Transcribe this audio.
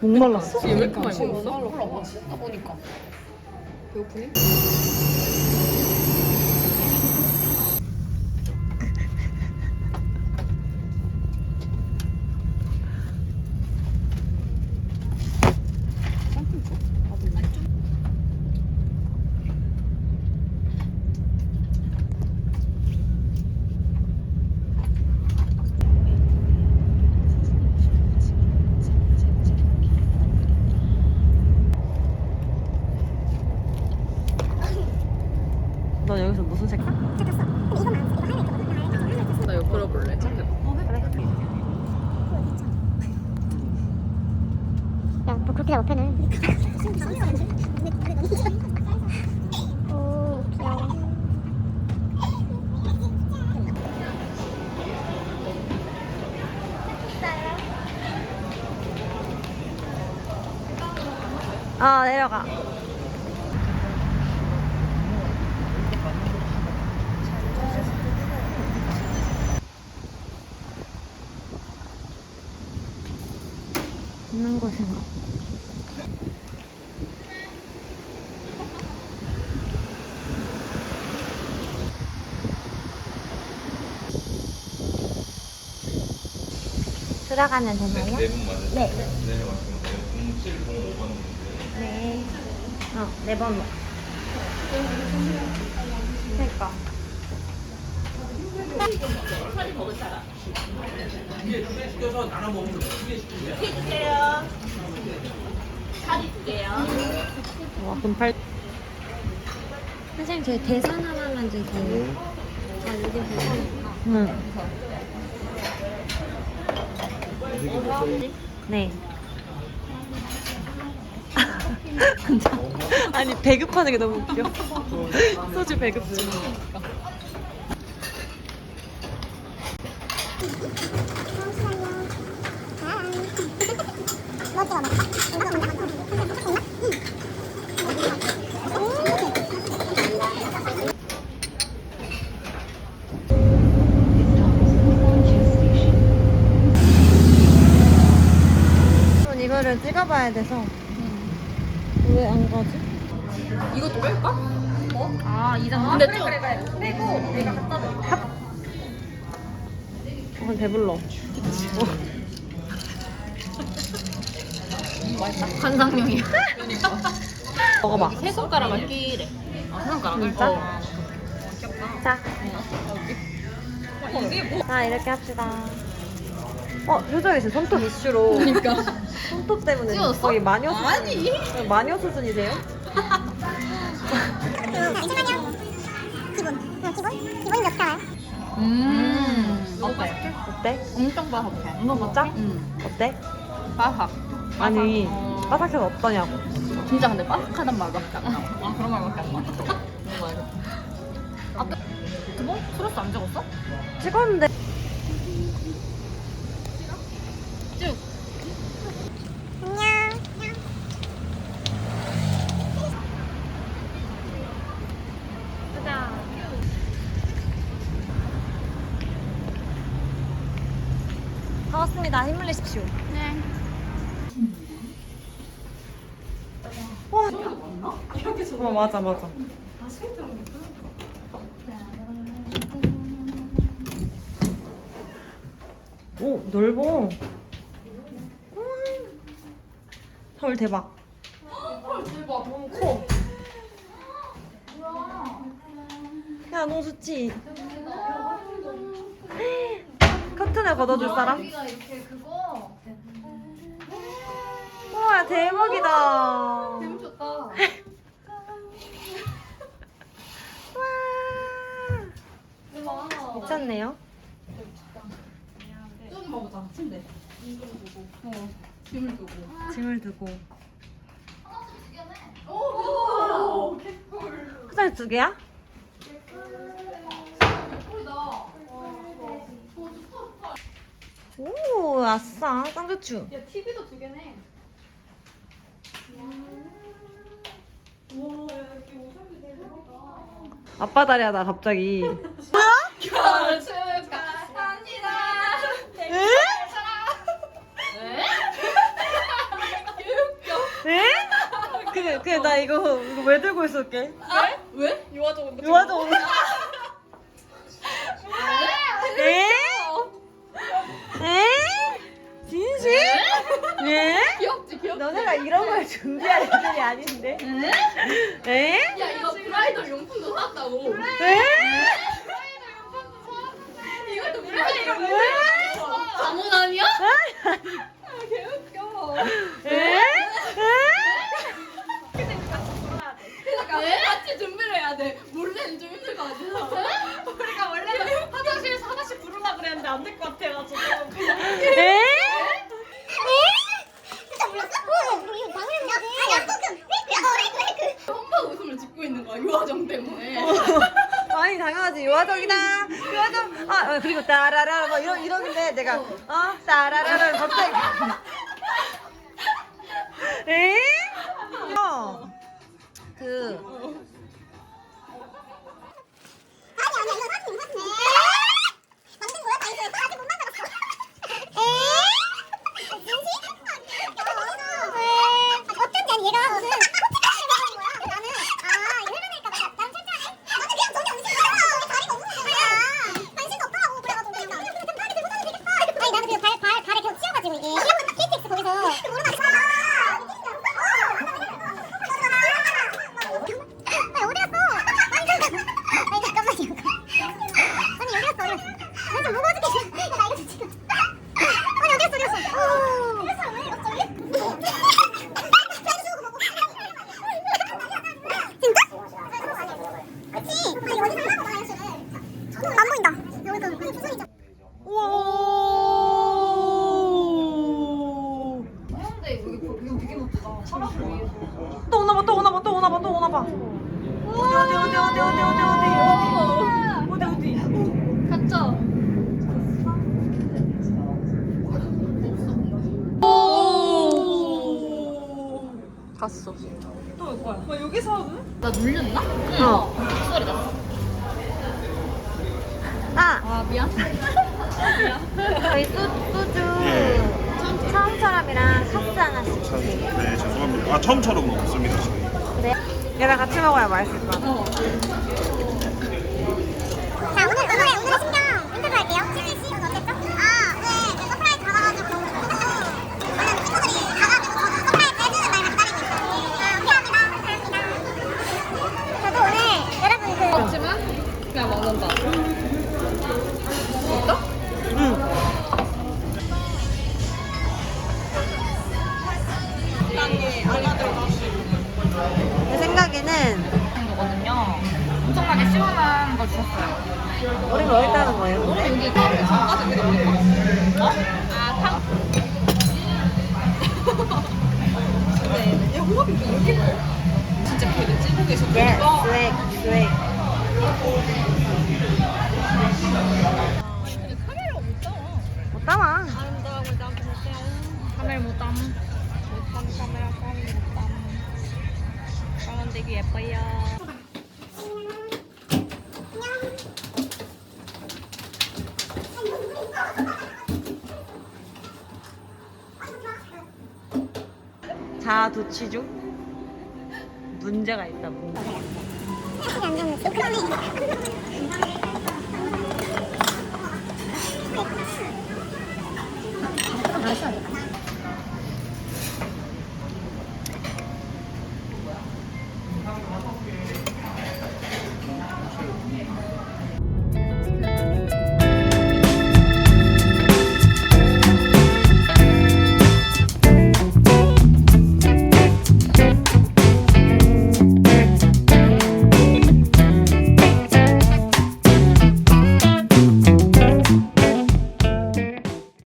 목말랐어? 왜 이렇게 많이 먹었어? 몰라 맛있다 보니까 배고프니? 너 여기서 무슨 색깔? 나 이거 그려볼래 야, 옆에는. 오, 귀여워. 아 내려가. 있는 곳인가? 들어가면 되나요? 네분 맞으세요? 네. 네, 맞습니다. 07, 05번. 네. 어, 네 번호. 그러니까. 와, 금팔. 선생님, 저희 대선 하나만 주세요. 자, 여기 대선이니까. 응. 네. 아니 배급하는 게 너무 웃겨. 소주 배급 중. 전 찍어봐야 돼서 왜 안 가지? 이것도 뺄까? 아 이장 근데 좀 빼고 내가 갖다 놔 어, 배불러. 관상용이야 먹어봐. 세 손가락을 끼래 아, 세 손가락을? 진짜? 어. 자, 이게 뭐자 이렇게 합시다. 어 효정이 씨 손톱 이슈로 그러니까 손톱 때문에 찍었어? 거의 마녀 수준. 아니. 마녀 수준이세요? 잠시만요. 기본. 어, 기본? 기본이 몇 달아요? 음 어때? 어때? 엄청 바삭해 진짜? 응 어때? 바삭 아니 어. 바삭해서 어떠냐고. 진짜 근데 바삭하단 말밖에 안 나와 아 그런 말밖에 안 나와 먹어야겠다 아까 두번? 트러스 안 적었어? 찍었는데 반갑습니다. 힘을 내십시오. 네. 와. 어 맞아 맞아. 오 넓어. 음. 헐 대박. 대박 너무 커 야 너무 좋지. 커튼을 걷어줄 사람? 여기가 이렇게 그거 와 대박이다. 와. 대박 미쳤네요. 좀 봐보자 침대 어 짐을 두고 짐을 두고. 오 개꿀 화장실 두 개야? 개꿀이다 오 아싸 짱좋추. 야 TV도 두 개네 아빠 다리 하다 갑자기. 결혼 축하합니다 에? 왜? 그래 그래 나 이거 이거 왜 들고 있을게? 왜? 유아적 온도. 요아도 오늘. 준비할 애들이 아닌데. 에? 야 이거 브라이덜 용품도 사왔다고. 에? 이것도 브라이덜 용품. 잠옷 아니야? 개웃겨. 에? 에? 그러니까 같이 준비를 해야 돼. 몰래는 좀 힘들 것 같아서. 우리가 원래는 화장실에서 하나씩 부르려 그랬는데 안 될 것 같아가지고. 에? 험박 웃음을 짓고 있는 거야 유아정 때문에. 아니 당연하지. 요아정이다. 요아정. 아 어, 그리고 따라라. 뭐 이런 이러는데 내가 어. 따라라를 갑자기. 에? 어. 그 어디 갔어 또 오나 봐, 또 오나 봐, 또 오나 봐, 또 오나 봐. 어디 어디 어디 어디 어디 어디 어디. 오 갔어 또 올 거야 뭐 여기서 하고 나 눌렸나? 어. 소리 났어. 아아 미안. 저희 소, 소주 예. 처음처럼이랑 카스 하나씩 주세요 네 죄송합니다. 아 처음처럼 없습니다 저희. 네 얘랑 같이 먹어야 맛있을 거야 어. 예뻐요. 자, 도치 중 문제가 있다 문제. 아,